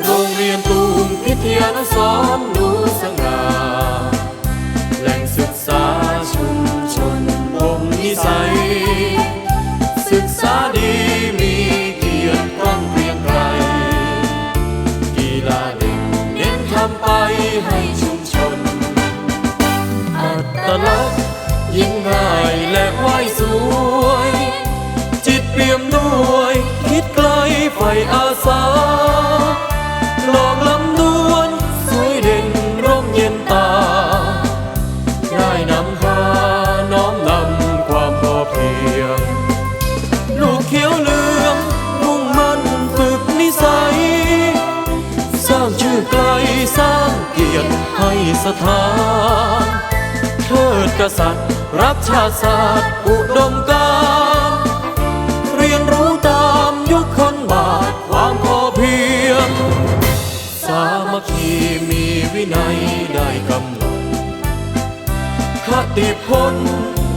โรงเรียนตูมพิทยานุสร สวย จิตเปี่ยมด้วย คิดไกลไฟอาสาหลอกลำดวนสวยเด่นร่มเย็นตา ได้นำพาน้อมนำความพอเพียง ลูกเขียวเหลืองมุ่งมั่นฝึกนิสัย สร้างชื่อไกลสร้างเกียรติให้สถานเทิดกษัตริย์รักชาติศาสตร์อุ วินัยได้กำลังคติพล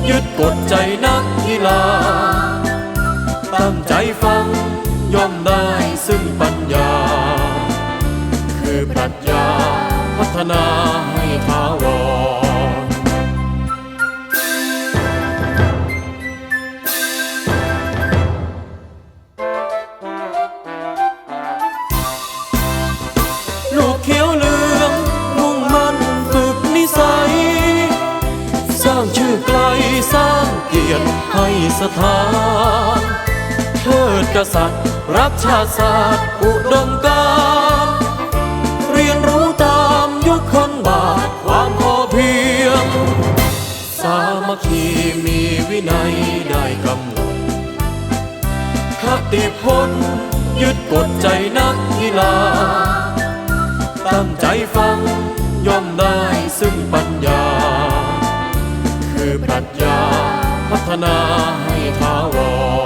ยึดกฎใจนักกีฬา ตั้งใจฟังย่อมได้ซึ่งปัญญา คือปรัชญาพัฒนา เกียรติให้สถานเทิดกษัตริย์ รักชาติศาสตร์อุดมการเรียนรู้ตามยุคคนบาทความพอเพียง สามัคคีมีวินัยได้กำหนดคติพลยึดกฎใจนักกีฬาตั้งใจฟัง พัฒนาให้ถาวร